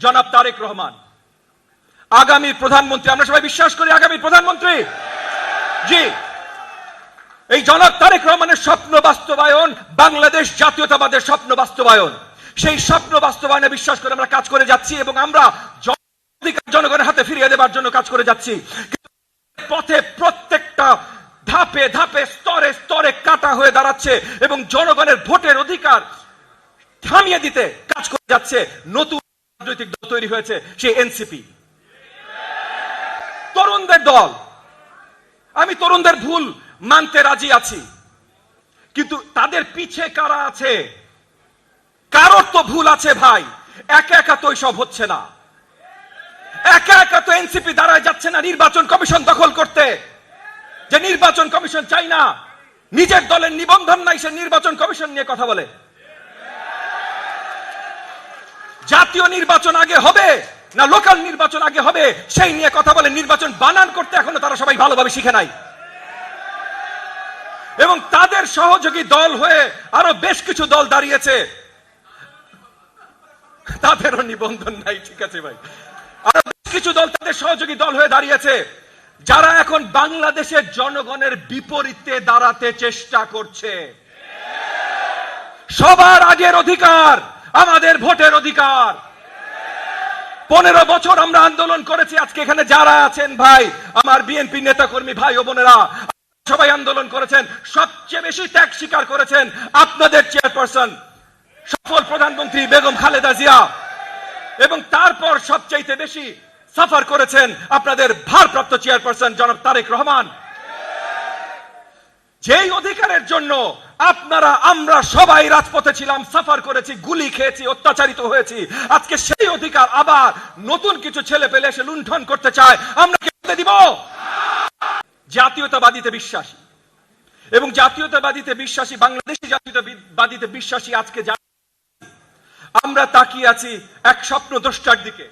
জনাব তারেক রহমান, আগামী প্রধানমন্ত্রী, আমরা সবাই বিশ্বাস করি আগামী প্রধানমন্ত্রী। জি, এই জনাব তারেক রহমানের স্বপ্ন বাস্তবায়ন বাংলাদেশ জাতীয়তাবাদের স্বপ্ন বাস্তবায়ন। সেই স্বপ্ন বাস্তবায়নে বিশ্বাস করে আমরা কাজ করে যাচ্ছি এবং আমরা জনগণের হাতে ফিরিয়ে দেবার জন্য কাজ করে যাচ্ছি। পথে প্রত্যেকটা ধাপে ধাপে, স্তরে স্তরে কাটা হয়ে দাঁড়াচ্ছে এবং জনগণের ভোটের অধিকার থামিয়ে দিতে কাজ করে যাচ্ছে। নতুন রাজনৈতিক দল তৈরি হয়েছে, সেই এনসিপি তরুণদের দল। আমি তরুণদের ভুল মানতে রাজি আছি। কিন্তু তাদের পিছে কারা আছে? কারোর তো ভুল আছে ভাই। একা একা তো সব হচ্ছে না। একা একা তো এনসিপি দাঁড়ায় যাচ্ছে না নির্বাচন কমিশন দখল করতে। যে নির্বাচন কমিশন চাই না, নিজের দলের নিবন্ধন নাই, সে নির্বাচন কমিশন নিয়ে কথা বলে। জাতীয় নির্বাচন আগে হবে না লোকাল নির্বাচন আগে হবে, সেই নিয়ে কথা বলে নির্বাচন বানান করতে এখনও তারা সবাই ভালোভাবে শিখে নাই। এবং তাদের সহযোগী দল হয়ে আরও বেশ কিছু দল দাঁড়িয়েছে। তাদেরও নিবন্ধন নাই, ঠিক আছে ভাই। আরও বেশ কিছু দল তাদের সহযোগী দল হয়ে দাঁড়িয়েছে, যারা এখন বাংলাদেশের জনগণের বিপরীতে দাঁড়াতে চেষ্টা করছে। সবার আগের অধিকার আমাদের ভোটের অধিকার। পনেরো বছর আমরা আন্দোলন করেছি, আজকে এখানে যারা আছেন ভাই, আমার বিএনপি নেতা কর্মী ভাই ও বোনেরা, সবাই আন্দোলন করেছেন, সবচেয়ে বেশি ত্যাগ স্বীকার করেছেন আপনাদের চেয়ারপারসন, সফল প্রধানমন্ত্রী বেগম খালেদা জিয়া, এবং তারপর সবচাইতে বেশি সাফার করেছেন আপনাদের ভারপ্রাপ্ত চেয়ারপারসন জনাব তারেক রহমান। যেই অধিকারের জন্য আপনারা, আমরা সবাই রাজপথে ছিলাম, সাফার করেছি, গুলি খেয়েছি, অত্যাচারিত হয়েছি, আজকে সেই অধিকার আবার নতুন কিছু ছেলে পেলে এসে লুণ্ঠন করতে চায়, আমরা কি হতে দিব? জাতীয়তাবাদীতে বিশ্বাসী। এবং জাতীয়তাবাদীতে বিশ্বাসী, বাংলাদেশি জাতীয়তাবাদীতে বিশ্বাসী আজকে আমরা তাকিয়ে আছি এক স্বপ্ন দ্রষ্টার দিকে।